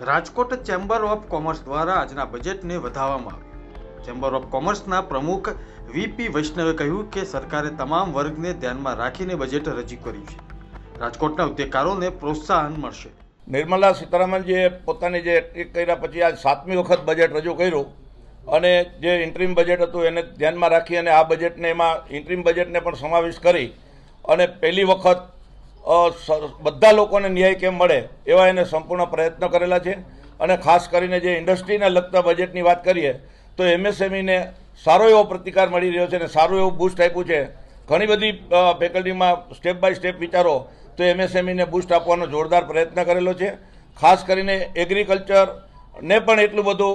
Rajkot chamber of commerce દ્વારા આજના બજેટને વધાવવામાં આવ્યું. ચેમ્બર ઓફ કોમર્સના પ્રમુખ વીપી વૈષ્ણવે કહ્યું કે સરકારે તમામ વર્ગને ધ્યાનમાં રાખીને બજેટ રજૂ કર્યું છે. રાજકોટના ઉદ્યોગકારોને પ્રોત્સાહન મળશે. નિર્મલા સીતારામનજીએ પોતાની જે ટીક કર્યા પછી આજ સાતમી વખત બજેટ રજૂ કર્યું અને જે ઇન્ટ્રીમ બજેટ હતું એને ધ્યાનમાં રાખી અને આ બજેટને એમાં ઇન્ટ્રીમ બજેટને પણ સમાવેશ કરી અને પહેલી વખત બધા લોકોને ન્યાય કેમ મળે એવા એને સંપૂર્ણ પ્રયત્ન કરેલા છે. અને ખાસ કરીને જે ઇન્ડસ્ટ્રીને લગતા બજેટની વાત કરીએ, તો એમએસએમઈને સારો એવો પ્રતિકાર મળી રહ્યો છે અને સારું એવું બૂસ્ટ આપ્યું છે. ઘણી બધી ફેકલ્ટીમાં સ્ટેપ બાય સ્ટેપ વિચારો, તો એમએસએમઈને બૂસ્ટ આપવાનો જોરદાર પ્રયત્ન કરેલો છે. ખાસ કરીને એગ્રીકલ્ચર ને પણ એટલું બધું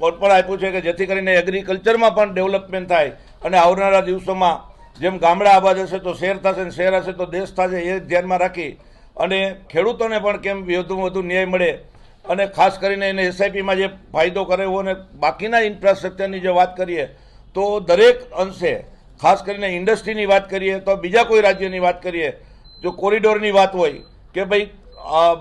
પણ આપ્યું છે કે જેથી કરીને એગ્રીકલ્ચરમાં પણ ડેવલપમેન્ટ થાય અને આવનારા દિવસોમાં જેમ ગામડા આબાદ હશે તો શહેર થશે ને શહેર હશે તો દેશ થશે એ ધ્યાનમાં રાખી અને ખેડૂતોને પણ કેમ વધુમાં વધુ ન્યાય મળે અને ખાસ કરીને એને એસઆઈપીમાં જે ફાયદો કરાવ્યો અને બાકીના ઇન્ફ્રાસ્ટ્રક્ચરની જે વાત કરીએ તો દરેક અંશે, ખાસ કરીને ઇન્ડસ્ટ્રીની વાત કરીએ તો બીજા કોઈ રાજ્યની વાત કરીએ, જો કોરિડોરની વાત હોય કે ભાઈ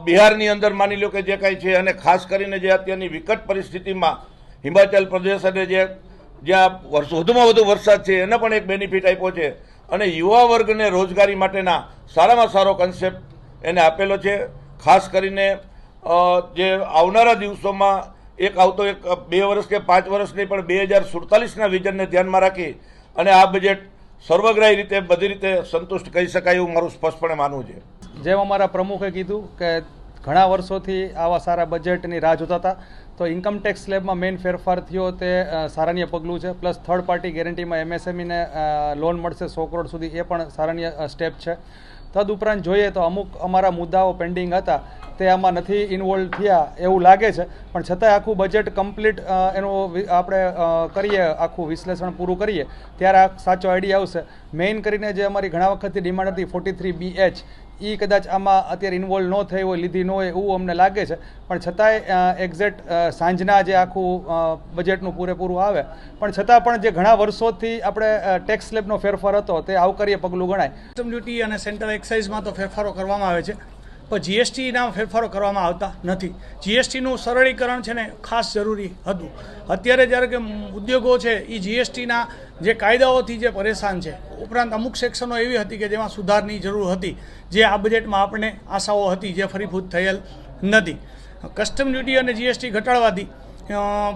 બિહારની અંદર માની લો કે જે કાંઈ છે અને ખાસ કરીને જે અત્યારની વિકટ પરિસ્થિતિમાં હિમાચલ પ્રદેશ અને જે જ્યાં વધુમાં વધુ વરસાદ છે, એને પણ એક બેનિફિટ આપ્યો છે. અને યુવા વર્ગને રોજગારી માટેના સારામાં સારો કન્સેપ્ટ એને આપેલો છે. ખાસ કરીને જે આવનારા દિવસોમાં એક આવતો એક, બે વર્ષ કે પાંચ વર્ષ નહીં, પણ બે હજાર સુડતાલીસના વિઝનને ધ્યાનમાં રાખી અને આ બજેટ સર્વગ્રાહી રીતે, બધી રીતે સંતુષ્ટ કહી શકાય એવું મારું સ્પષ્ટપણે માનવું છે. જેમ અમારા પ્રમુખે કીધું કે ઘણા વર્ષોથી આવા સારા બજેટની રાહ જોતા હતા. તો ઇન્કમ ટેક્સ સ્લેબમાં મેઇન ફેરફાર થયો તે સારાન્ય પગલું છે. પ્લસ થર્ડ પાર્ટી ગેરંટીમાં એમએસએમઈને લોન મળશે સો કરોડ સુધી, એ પણ સારાન્ય સ્ટેપ છે. તદુપરાંત જોઈએ તો અમુક અમારા મુદ્દાઓ પેન્ડિંગ હતા. તે આમાં નથી ઇન્વોલ્વ થયા એવું લાગે છે. પણ છતાંય આખું બજેટ કમ્પ્લીટ એનું આપણે કરીએ, આખું વિશ્લેષણ પૂરું કરીએ, ત્યારે આ સાચો આઈડિયા આવશે. મેઇન કરીને જે અમારી ઘણા વખતથી ડિમાન્ડ હતી forty three B H A કદાચ આમાં અત્યારે ઇન્વોલ્વ ન થઈ હોય, લીધી ન હોય એવું અમને લાગે છે. પણ છતાંય એક્ઝેક્ટ સાંજના જે આખું બજેટનું પૂરેપૂરું આવે. પણ છતાં પણ જે ઘણા વર્ષોથી આપણે ટેક્સ સ્લેબનો ફેરફાર હતો, તે આવકાર્ય પગલું ગણાય. ડ્યુટી અને સેન્ટ્રલ એક્સાઇઝમાં તો ફેરફારો કરવામાં આવે છે. પણ જીએસટીના ફેરફારો કરવામાં આવતા નથી. જીએસટીનું સરળીકરણ છે ને ખાસ જરૂરી હતું. અત્યારે જ્યારે કે ઉદ્યોગો છે એ જીએસટીના જે કાયદાઓથી જે પરેશાન છે, ઉપરાંત અમુક સેક્શનો એવી હતી કે જેમાં સુધારની જરૂર હતી, જે આ બજેટમાં આપણને આશાઓ હતી જે ફરીભૂત થયેલ નથી. કસ્ટમ ડ્યુટી અને જીએસટી ઘટાડવાથી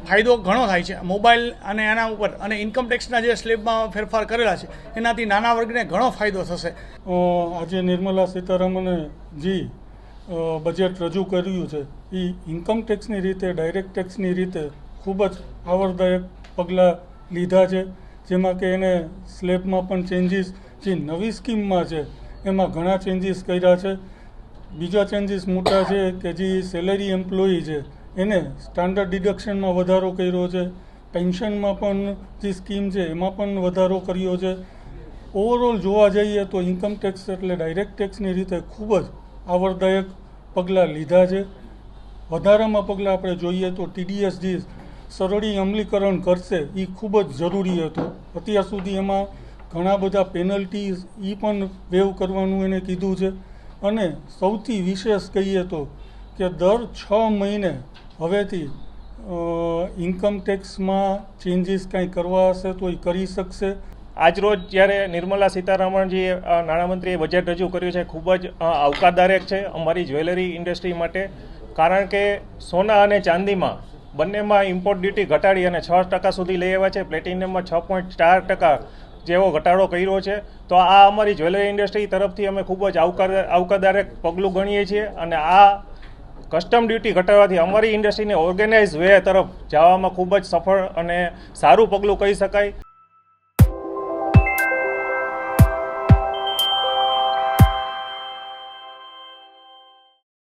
ફાયદો ઘણો થાય છે. મોબાઈલ અને એના ઉપર અને ઇન્કમ ટેક્સના જે સ્લેબમાં ફેરફાર કરેલા છે, એનાથી નાના વર્ગને ઘણો ફાયદો થશે. આજે નિર્મલા સીતારામને જે બજેટ રજૂ કર્યું છે. એ ઇન્કમ ટેક્સની રીતે ડાયરેક્ટ ટેક્સની રીતે ખૂબ જ આવરદાયક પગલાં લીધા છે. જેમાં કે એને સ્લેબમાં પણ ચેન્જીસ જે નવી સ્કીમમાં છે, એમાં ઘણા ચેન્જીસ કર્યા છે. બીજા ચેન્જીસ મોટા છે કે જે સેલેરી એમ્પ્લોયી છે, એને સ્ટાન્ડર્ડ ડિડક્શનમાં વધારો કર્યો છે. પેન્શનમાં પણ જે સ્કીમ છે, એમાં પણ વધારો કર્યો છે. ઓવરઓલ જોવા જઈએ તો ઇન્કમ ટેક્સ એટલે ડાયરેક્ટ ટેક્સની રીતે ખૂબ જ આવરદાયક પગલાં લીધા છે. વધારામાં પગલાં આપણે જોઈએ તો ટીડીએસ જે સરળી અમલીકરણ કરશે, એ ખૂબ જ જરૂરી હતું. અત્યાર સુધી એમાં ઘણા બધા પેનલ્ટીઝ એ પણ વેવ કરવાનું એને કીધું છે. અને સૌથી વિશેષ કહીએ તો કે દર છ મહિને હવેથી ઇન્કમ ટેક્સમાં ચેન્જીસ કાંઈ કરવા હશે તો એ કરી શકશે. આજરોજ જ્યારે નિર્મલા સીતારમણજીએ નાણામંત્રીએ બજેટ રજૂ કર્યું છે, ખૂબ જ આવકારદાયક છે અમારી જ્વેલરી ઇન્ડસ્ટ્રી માટે. કારણ કે સોના અને ચાંદીમાં બંનેમાં ઇમ્પોર્ટ ડ્યુટી ઘટાડી અને છ ટકા સુધી લઈ આવ્યા છે. પ્લેટિનિયમમાં છ પોઈન્ટ ચાર ટકા જેવો ઘટાડો કર્યો છે. તો આ અમારી જ્વેલરી ઇન્ડસ્ટ્રી તરફથી અમે ખૂબ જ આવકાર, આવકારદાયક પગલું ગણીએ છીએ અને આ કસ્ટમ ડ્યુટી ઘટાડવાથી અમારી ઇન્ડસ્ટ્રીને ઓર્ગેનાઇઝ વે તરફ જવામાં ખૂબ જ સફળ અને સારું પગલું કહી શકાય.